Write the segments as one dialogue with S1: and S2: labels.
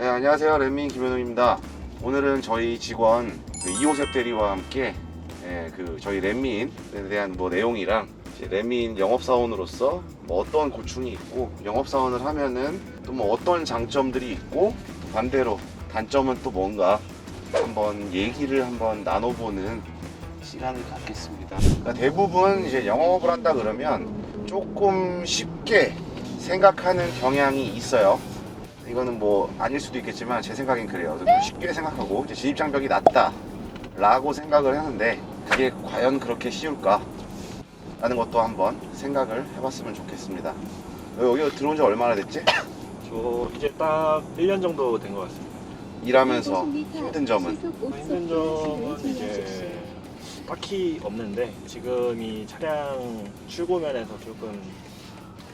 S1: 네, 안녕하세요. 랜민 김현웅입니다. 오늘은 저희 직원 그 이호셉 대리와 함께 예, 그 저희 랜민에 대한 뭐 내용이랑 이제 랜민 영업사원으로서 뭐 어떤 고충이 있고 영업사원을 하면은 또 뭐 어떤 장점들이 있고 또 반대로 단점은 또 뭔가 한번 얘기를 한번 나눠보는 시간을 갖겠습니다. 그러니까 대부분 이제 영업을 한다 그러면 조금 쉽게 생각하는 경향이 있어요. 이거는 뭐 아닐 수도 있겠지만 제 생각엔 그래요. 쉽게 생각하고 이제 진입 장벽이 낮다라고 생각을 하는데 그게 과연 그렇게 쉬울까? 라는 것도 한번 생각을 해봤으면 좋겠습니다. 여기 들어온 지 얼마나 됐지?
S2: 저 이제 딱 1년 정도 된 것 같습니다.
S1: 일하면서 힘든 점은?
S2: 힘든 점은 이제 딱히 없는데 지금 이 차량 출고면에서 조금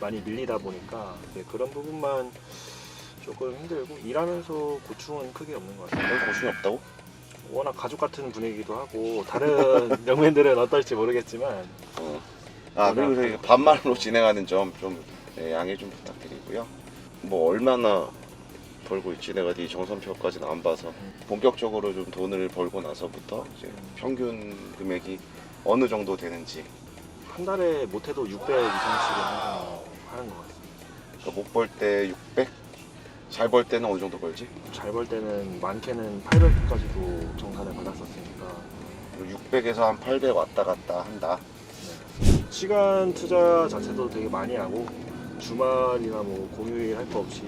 S2: 많이 밀리다 보니까 그런 부분만 조금 힘들고 일하면서 고충은 크게 없는 것 같아요.
S1: 별 고충이 없다고?
S2: 워낙 가족 같은 분위기도 하고 다른 명맨들은 어떨지 모르겠지만
S1: 어. 아 그리고 저희 반말로 진행하는 점 좀 양해 좀 부탁드리고요. 뭐 얼마나 벌고 있지 내가 네 정선표까지는 안 봐서 본격적으로 좀 돈을 벌고 나서부터 이제 평균 금액이 어느 정도 되는지
S2: 한 달에 못해도 600 이상씩은 항상 하는 것 같아요.
S1: 못 벌 때 600, 잘 벌 때는 어느 정도 벌지?
S2: 잘 벌 때는 많게는 800까지도 정산을 받았었으니까
S1: 600에서 한 800 왔다 갔다 한다.
S2: 시간 투자 자체도 되게 많이 하고 주말이나 뭐 공휴일 할 거 없이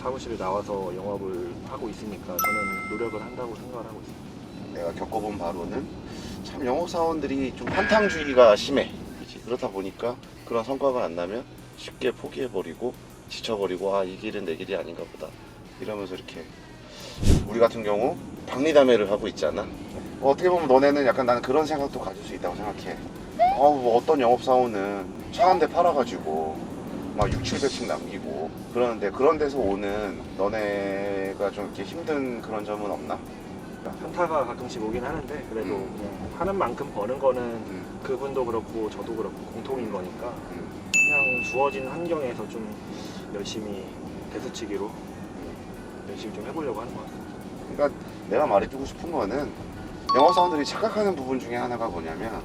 S2: 사무실에 나와서 영업을 하고 있으니까 저는 노력을 한다고 생각을 하고 있습니다.
S1: 내가 겪어본 바로는 참 영업 사원들이 좀 한탕주의가 심해. 그치? 그렇다 보니까 그런 성과가 안 나면 쉽게 포기해버리고 지쳐버리고 아 이 길은 내 길이 아닌가 보다 이러면서 이렇게 우리 같은 경우 박리담회를 하고 있잖아. 뭐 어떻게 보면 너네는 약간 나는 그런 생각도 가질 수 있다고 생각해. 어, 뭐 어떤 영업사원은 차 한 대 팔아가지고 막 6, 700씩 남기고 그러는데 그런 데서 오는 너네가 좀 이렇게 힘든 그런 점은 없나?
S2: 현타가 가끔씩 오긴 하는데 그래도
S1: 음.
S2: 그냥 하는 만큼 버는 거는
S1: 음,
S2: 그분도 그렇고 저도 그렇고 공통인 거니까
S1: 음.
S2: 주어진 환경에서 좀 열심히 대수치기로 열심히 좀 해보려고 하는 것 같습니다.
S1: 그러니까 내가 말해주고 싶은 거는 영업사원들이 착각하는 부분 중에 하나가 뭐냐면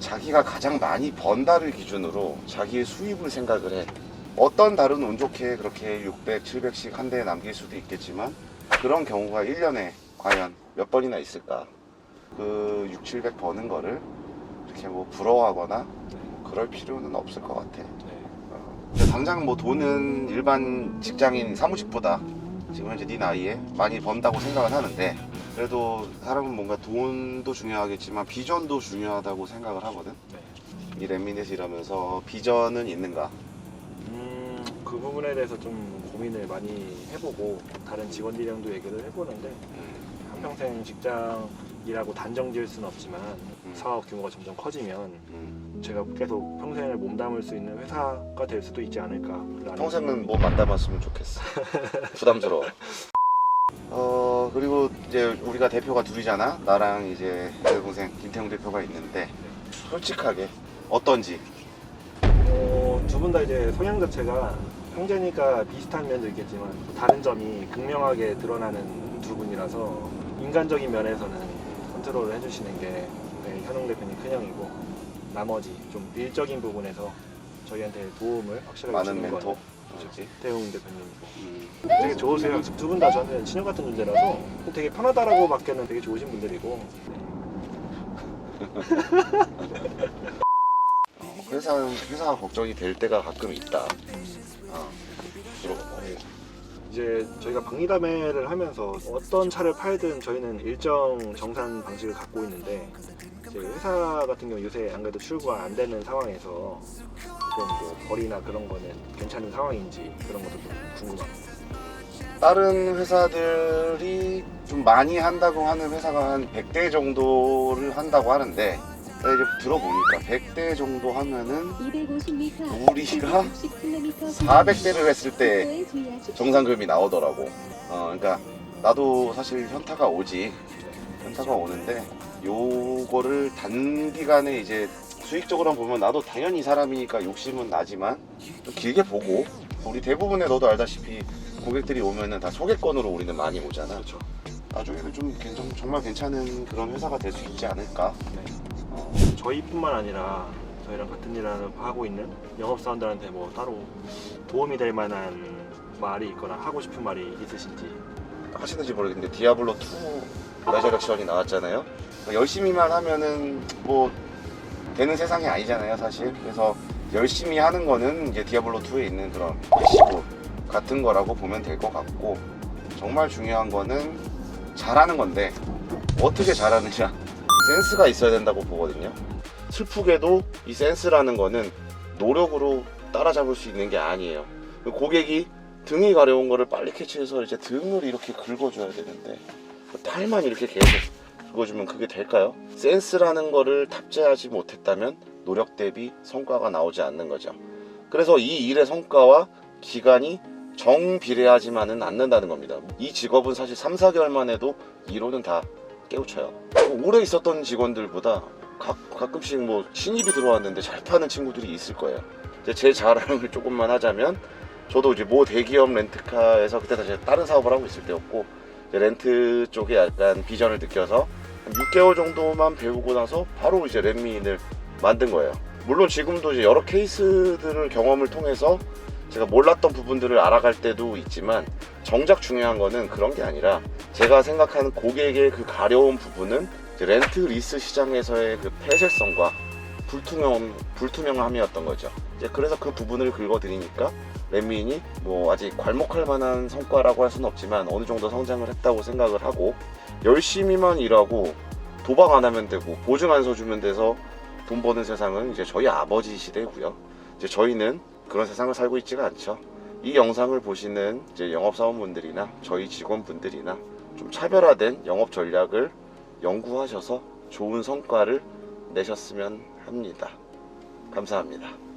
S1: 자기가 가장 많이 번다를 기준으로 자기의 수입을 생각을 해. 어떤 달은 운 좋게 그렇게 600, 700씩 한 대에 남길 수도 있겠지만 그런 경우가 1년에 과연 몇 번이나 있을까? 그 6, 700 버는 거를 이렇게 뭐 부러워하거나 그럴 필요는 없을 것 같아. 어. 근데 당장 뭐 돈은 일반 직장인 사무직보다 지금 현재 네 나이에 많이 번다고 생각은 하는데 그래도 사람은 뭔가 돈도 중요하겠지만 비전도 중요하다고 생각을 하거든.
S2: 네.
S1: 이 랩민에서 일하면서 비전은 있는가?
S2: 음, 그 부분에 대해서 좀 고민을 많이 해보고 다른 직원들이랑도 얘기를 해보는데
S1: 음,
S2: 한평생 직장 일하고 단정 지을 수는 없지만
S1: 음.
S2: 사업 규모가 점점 커지면
S1: 음.
S2: 제가 계속 평생을 몸담을 수 있는 회사가 될 수도 있지 않을까
S1: 평생은 뭐 만담았으면 좋겠어. 부담스러워. 어 그리고 이제 우리가 대표가 둘이잖아. 나랑 이제 내 동생 김태웅 대표가 있는데 솔직하게 어떤지.
S2: 어, 두 분 다 이제 성향 자체가 형제니까 비슷한 면도 있겠지만 또 다른 점이 극명하게 드러나는 두 분이라서 인간적인 면에서는 컨트롤을 해주시는 게 네, 현웅 대표님 큰 형이고 나머지 좀 일적인 부분에서 저희한테 도움을 확실하게
S1: 많은
S2: 주는
S1: 멘토.
S2: 거는
S1: 그렇지.
S2: 태웅 대표님이고
S1: 음.
S2: 되게 좋으세요. 두 분 다 저한테는 친형 같은 존재라서 되게 편하다라고 밖에는 되게 좋으신 분들이고
S1: 어, 회사 회사가 걱정이 될 때가 가끔 있다. 어,
S2: 이제 저희가 박리담회를 하면서 어떤 차를 팔든 저희는 일정 정산 방식을 갖고 있는데 회사 같은 경우 요새 안 그래도 출구가 안 되는 상황에서 조금 뭐 거리나 그런 거는 괜찮은 상황인지 그런 것도 좀 궁금합니다.
S1: 다른 회사들이 좀 많이 한다고 하는 회사가 한 100대 정도를 한다고 하는데 이제 들어보니까 100대 정도 하면은
S3: 250m
S1: 우리가 400대를 했을 때 정상금이 나오더라고. 어, 그러니까 나도 사실 현타가 오지. 현타가 오는데 요거를 단기간에 이제 수익적으로 보면 나도 당연히 사람이니까 욕심은 나지만 좀 길게 보고 우리 대부분의 너도 알다시피 고객들이 오면은 다 소개권으로 우리는 많이 오잖아.
S2: 그렇죠.
S1: 나중에는 좀 괜찮, 정말 괜찮은 그런 회사가 될 수 있지 않을까.
S2: 네. 저희뿐만 아니라 저희랑 같은 일을 하고 있는 영업사원들한테 뭐 따로 도움이 될 만한 말이 있거나 하고 싶은 말이 있으신지
S1: 하시는지 모르겠는데 디아블로 2 레저렉션이 나왔잖아요. 열심히만 하면은 뭐 되는 세상이 아니잖아요, 사실. 그래서 열심히 하는 거는 이제 디아블로 2에 있는 그런 패시브 같은 거라고 보면 될 것 같고 정말 중요한 거는 잘하는 건데 어떻게 잘하느냐 센스가 있어야 된다고 보거든요. 슬프게도 이 센스라는 거는 노력으로 따라잡을 수 있는 게 아니에요. 고객이 등이 가려운 거를 빨리 캐치해서 이제 등을 이렇게 긁어줘야 되는데 팔만 이렇게 계속 긁어주면 그게 될까요? 센스라는 거를 탑재하지 못했다면 노력 대비 성과가 나오지 않는 거죠. 그래서 이 일의 성과와 기간이 정비례하지만은 않는다는 겁니다. 이 직업은 사실 3, 4개월만 해도 이론은 다 깨우쳐요. 오래 있었던 직원들보다 가, 가끔씩 뭐 신입이 들어왔는데 잘 파는 친구들이 있을 거예요. 이제 제 자랑을 조금만 하자면 저도 이제 모 대기업 렌트카에서 그때 다시 다른 사업을 하고 있을 때였고 렌트 쪽에 약간 비전을 느껴서 한 6개월 정도만 배우고 나서 바로 이제 렌미인을 만든 거예요. 물론 지금도 이제 여러 케이스들을 경험을 통해서 제가 몰랐던 부분들을 알아갈 때도 있지만 정작 중요한 거는 그런 게 아니라 제가 생각하는 고객의 그 가려운 부분은 렌트 리스 시장에서의 그 폐쇄성과 불투명 불투명함이었던 거죠. 이제 그래서 그 부분을 긁어드리니까 렛미인이 뭐 아직 괄목할 만한 성과라고 할 수는 없지만 어느 정도 성장을 했다고 생각을 하고 열심히만 일하고 도박 안 하면 되고 보증 안 서 주면 돼서 돈 버는 세상은 이제 저희 아버지 시대고요. 이제 저희는 그런 세상을 살고 있지가 않죠. 이 영상을 보시는 이제 영업사원분들이나 저희 직원분들이나 좀 차별화된 영업 전략을 연구하셔서 좋은 성과를 내셨으면 합니다. 감사합니다.